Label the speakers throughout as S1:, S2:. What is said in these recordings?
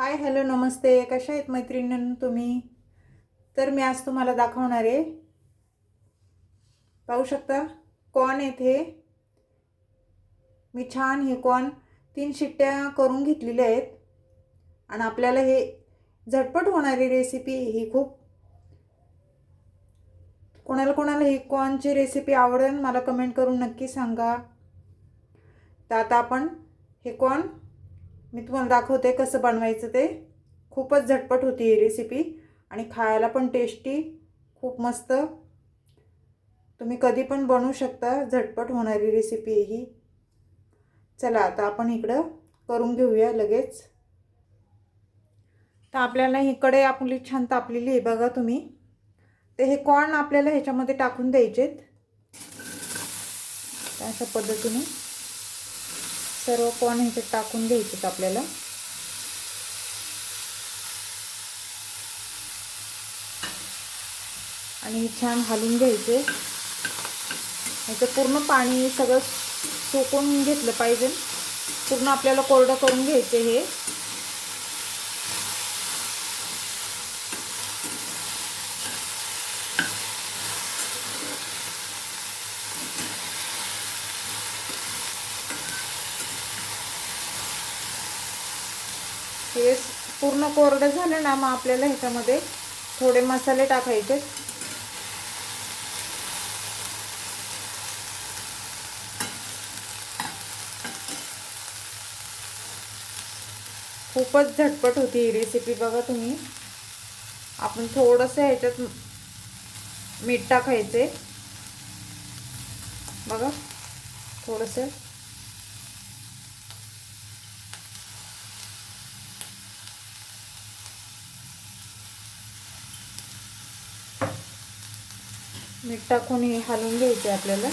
S1: Hi hello नमस्ते. कशा आहेत मैत्रिणींनो तुम्ही? तर मी आज तुम्हाला दाखवणार आहे. पाहू शकता कॉर्न येथे मी छान हे कॉन तीन शिट्ट्या करून घेतलेल्या आहेत. आणि आपल्याला हे झटपट होणारी रेसिपी ही खूप. कोणाला कोणाला ही कॉनची रेसिपी आवडेल मला कमेंट करून नक्की सांगा. तर आता आपण हे कॉन मी तुम्हाला दाखवते कसं बनवायचं ते. खूपच झटपट होती ही रेसिपी आणि खायला पण टेस्टी खूप मस्त. तुम्ही कधी पण बनवू शकता झटपट होणारी रेसिपी ही. चला आता आपण इकडं करून घेऊया लगेच. तर आपल्याला ही कडे आपली छान तापलेली आहे बघा तुम्ही. ते हे कॉर्न आपल्याला ह्याच्यामध्ये टाकून द्यायचेत. अशा पद्धतीने. सर्व पण ह्याच्यात टाकून घ्यायचेत आपल्याला. आणि छान हलवून घ्यायचे. ह्याचं पूर्ण पाणी सगळं सोकून घेतलं पाहिजे. पूर्ण आपल्याला कोरडं करून घ्यायचे हे. हे पूर्ण कोरडं झालं ना मग आपल्याला ह्याच्यामध्ये थोडे मसाले टाकायचे. खूपच झटपट होती ही रेसिपी बघा तुम्ही. आपण थोडंसं ह्याच्यात मीठ टाकायचे. बघा थोडंसं. मीठ टाकून हे हलवून घ्यायचे आपल्याला.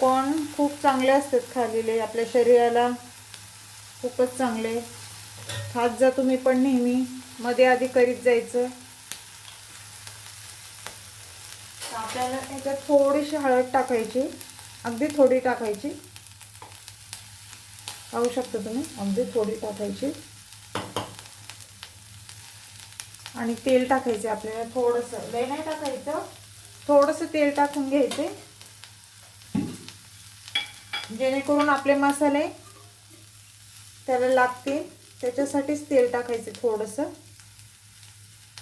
S1: कोण खूप चांगले असतात खाल्लेले आपल्या शरीराला खूपच चांगले. खात जा तुम्ही पण नेहमी. मध्ये आधी करीत जायचं. आपल्याला याच्यात थोडीशी हळद टाकायची. अगदी थोडी टाकायची. पाहू शकता तुम्ही? अगदी थोडी टाकायची. आणि तेल टाकायचे आपल्याला थोडंसं. लय नाही टाकायचं. थोडंसं तेल टाकून घ्यायचे. जेणेकरून आपले मसाले त्याला लागतील. त्याच्यासाठीच तेल टाकायचे थोडंसं.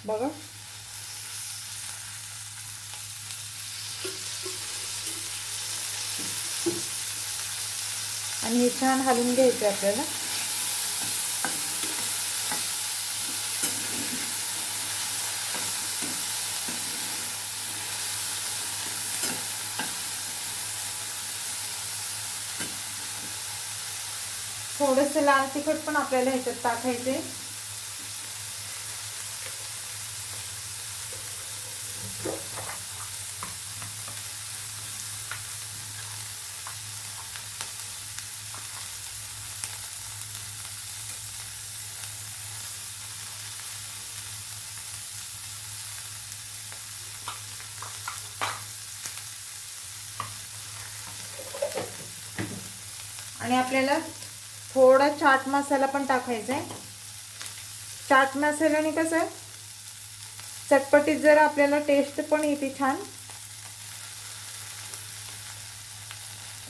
S1: बघा. आणि हे छान हलवून घ्यायचे आपल्याला. थोडंसं लाल तिखट पण आपल्याला ह्याच्यात टाकायचे आणि आपल्याला थोडा चाट मसाला पण टाकायचा आहे. चाट मसाल्याने कसं आहे? चटपटीत जरा आपल्याला टेस्ट पण येते छान.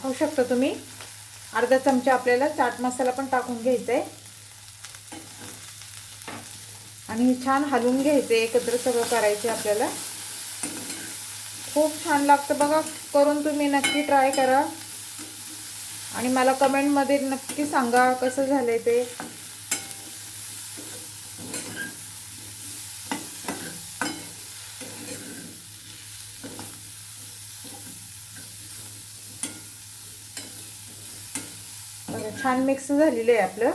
S1: होऊ शकता तुम्ही. अर्धा चमचा आपल्याला चाट मसाला पण टाकून घ्यायचा आहे. आणि छान हलवून घ्यायचं एकत्र सगळं करायचं आपल्याला. खूप छान लागतं बघा. करून तुम्ही नक्की ट्राय करा. आणि मला कमेंटमध्ये नक्की सांगा कसं झालंय ते. छान मिक्स झालेलं आहे आपलं.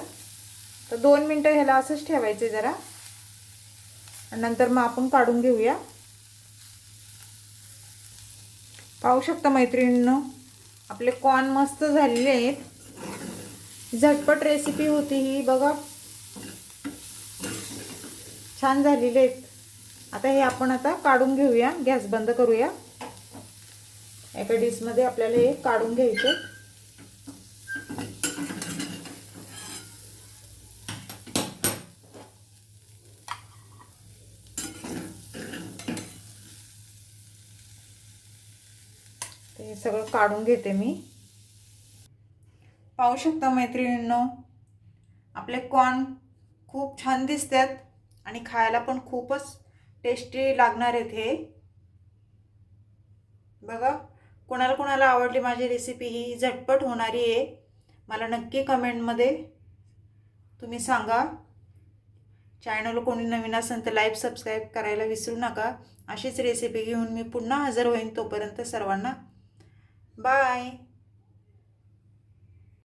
S1: तर दोन मिनटं ह्याला असंच ठेवायचं जरा. नंतर मग आपण काढून घेऊया. पाहू शकता मैत्रिणीनं? आपले कॉर्न मस्त झालेले आहेत. झटपट रेसिपी होती ही बघा. छान झालेले आहेत. आता हे आपण आता काढून घेऊया. गॅस बंद करूया. एका डिशमध्ये आपल्याला हे काढून घ्यायचे हे सगळं काढून घेते मी. पाहू शकता मैत्रिणींनो आपले कॉर्न खूप छान दिसतात आणि खायला पण खूपच टेस्टी लागणार आहेत हे. बघा कोणाला कोणाला आवडली माझी रेसिपी ही झटपट होणारी आहे. मला नक्की कमेंटमध्ये तुम्ही सांगा. चॅनल कोणी नवीन असेल तर लाईक सबस्क्राईब करायला विसरू नका. अशीच रेसिपी घेऊन मी पुन्हा हजर होईन तोपर्यंत सर्वांना Bye.